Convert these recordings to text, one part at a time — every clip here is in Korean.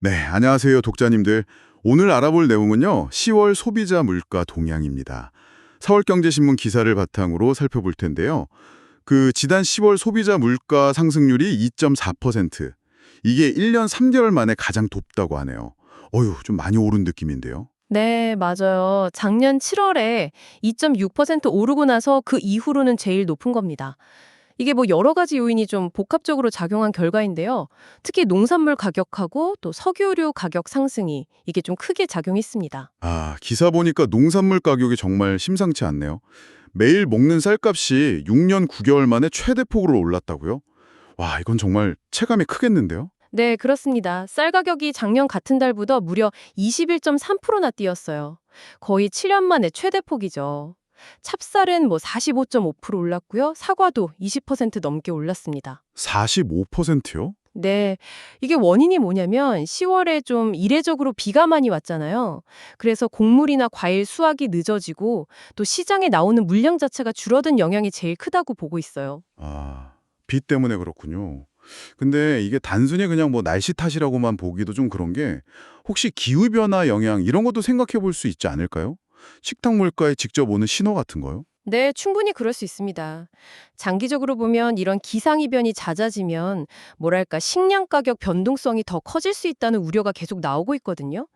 네, 안녕하세요, 독자님들. 오늘 알아볼 내용은요, 10월 소비자 물가 동향입니다. 서울경제신문 기사를 바탕으로 살펴볼 텐데요. 그 지난 10월 소비자 물가 상승률이 2.4%. 이게 1년 3개월 만에 가장 높다고 하네요. 어휴, 좀 많이 오른 느낌인데요. 네, 맞아요. 작년 7월에 2.6% 오르고 나서 그 이후로는 제일 높은 겁니다. 이게 뭐 여러 가지 요인이 좀 복합적으로 작용한 결과인데요. 특히 농산물 가격하고 또 석유류 가격 상승이 이게 좀 크게 작용했습니다. 아, 기사 보니까 농산물 가격이 정말 심상치 않네요. 매일 먹는 쌀값이 6년 9개월 만에 최대폭으로 올랐다고요? 와, 이건 정말 체감이 크겠는데요? 네, 그렇습니다. 쌀 가격이 작년 같은 달보다 무려 21.3%나 뛰었어요. 거의 7년 만에 최대폭이죠. 찹쌀은 뭐 45.5% 올랐고요. 사과도 20% 넘게 올랐습니다. 45%요? 네. 이게 원인이 뭐냐면 10월에 좀 이례적으로 비가 많이 왔잖아요. 그래서 곡물이나 과일 수확이 늦어지고 또 시장에 나오는 물량 자체가 줄어든 영향이 제일 크다고 보고 있어요. 아, 비 때문에 그렇군요. 근데 이게 단순히 그냥 뭐 날씨 탓이라고만 보기도 좀 그런 게 혹시 기후변화 영향 이런 것도 생각해 볼 수 있지 않을까요? 식탁 물가에 직접 오는 신호 같은 거요? 네, 충분히 그럴 수 있습니다. 장기적으로 보면 이런 기상이변이 잦아지면 뭐랄까 식량 가격 변동성이 더 커질 수 있다는 우려가 계속 나오고 있거든요.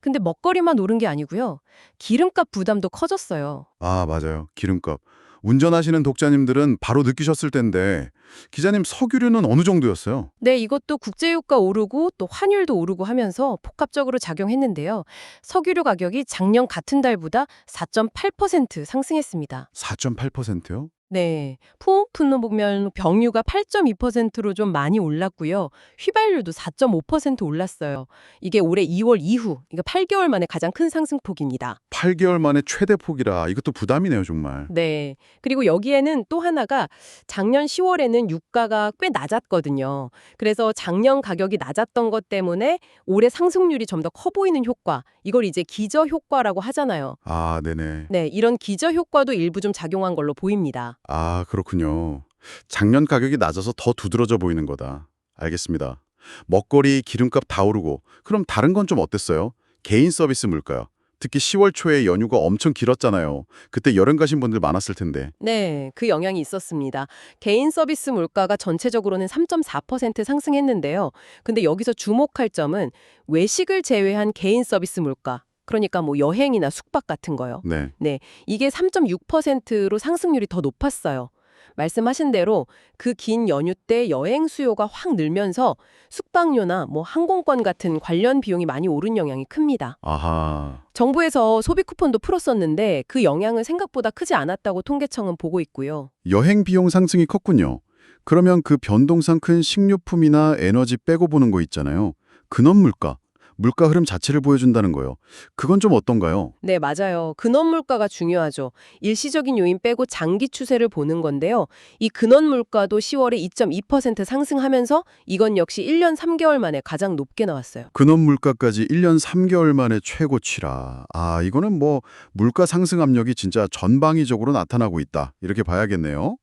근데 먹거리만 오른 게 아니고요. 기름값 부담도 커졌어요. 아, 맞아요. 기름값. 운전하시는 독자님들은 바로 느끼셨을 텐데 기자님 석유류는 어느 정도였어요? 네, 이것도 국제유가 오르고 또 환율도 오르고 하면서 복합적으로 작용했는데요. 석유류 가격이 작년 같은 달보다 4.8% 상승했습니다. 4.8%요? 네, 포온품로 보면 병유가 8.2%로 좀 많이 올랐고요. 휘발유도 4.5% 올랐어요. 이게 올해 2월 이후, 이거 8개월 만에 가장 큰 상승폭입니다. 8개월 만에 최대 폭이라 이것도 부담이네요, 정말. 네. 그리고 여기에는 또 하나가 작년 10월에는 유가가 꽤 낮았거든요. 그래서 작년 가격이 낮았던 것 때문에 올해 상승률이 좀 더 커 보이는 효과. 이걸 이제 기저 효과라고 하잖아요. 아, 네네. 네, 이런 기저 효과도 일부 좀 작용한 걸로 보입니다. 아, 그렇군요. 작년 가격이 낮아서 더 두드러져 보이는 거다. 알겠습니다. 먹거리, 기름값 다 오르고 그럼 다른 건 좀 어땠어요? 개인 서비스 물가요. 특히 10월 초에 연휴가 엄청 길었잖아요. 그때 여행 가신 분들 많았을 텐데. 네, 그 영향이 있었습니다. 개인 서비스 물가가 전체적으로는 3.4% 상승했는데요. 근데 여기서 주목할 점은 외식을 제외한 개인 서비스 물가. 그러니까 뭐 여행이나 숙박 같은 거요. 네. 이게 3.6%로 상승률이 더 높았어요. 말씀하신 대로 그 긴 연휴 때 여행 수요가 확 늘면서 숙박료나 뭐 항공권 같은 관련 비용이 많이 오른 영향이 큽니다. 아하. 정부에서 소비 쿠폰도 풀었었는데 그 영향은 생각보다 크지 않았다고 통계청은 보고 있고요. 여행 비용 상승이 컸군요. 그러면 그 변동상 큰 식료품이나 에너지 빼고 보는 거 있잖아요. 근원 물가, 물가 흐름 자체를 보여준다는 거요. 그건 좀 어떤가요? 네, 맞아요. 근원 물가가 중요하죠. 일시적인 요인 빼고 장기 추세를 보는 건데요. 이 근원 물가도 10월에 2.2% 상승하면서 이건 역시 1년 3개월 만에 가장 높게 나왔어요. 근원 물가까지 1년 3개월 만에 최고치라. 아, 이거는 뭐 물가 상승 압력이 진짜 전방위적으로 나타나고 있다. 이렇게 봐야겠네요.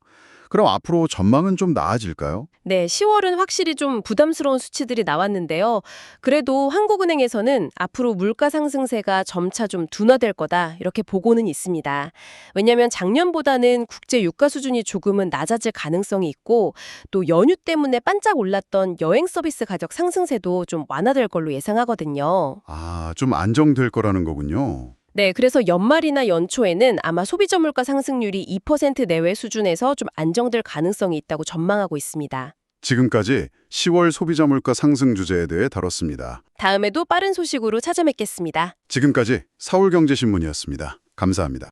그럼 앞으로 전망은 좀 나아질까요? 네, 10월은 확실히 좀 부담스러운 수치들이 나왔는데요. 그래도 한국은행에서는 앞으로 물가 상승세가 점차 좀 둔화될 거다 이렇게 보고는 있습니다. 왜냐하면 작년보다는 국제 유가 수준이 조금은 낮아질 가능성이 있고 또 연휴 때문에 반짝 올랐던 여행 서비스 가격 상승세도 좀 완화될 걸로 예상하거든요. 아, 좀 안정될 거라는 거군요. 네, 그래서 연말이나 연초에는 아마 소비자 물가 상승률이 2% 내외 수준에서 좀 안정될 가능성이 있다고 전망하고 있습니다. 지금까지 10월 소비자 물가 상승 주제에 대해 다뤘습니다. 다음에도 빠른 소식으로 찾아뵙겠습니다. 지금까지 서울경제신문이었습니다. 감사합니다.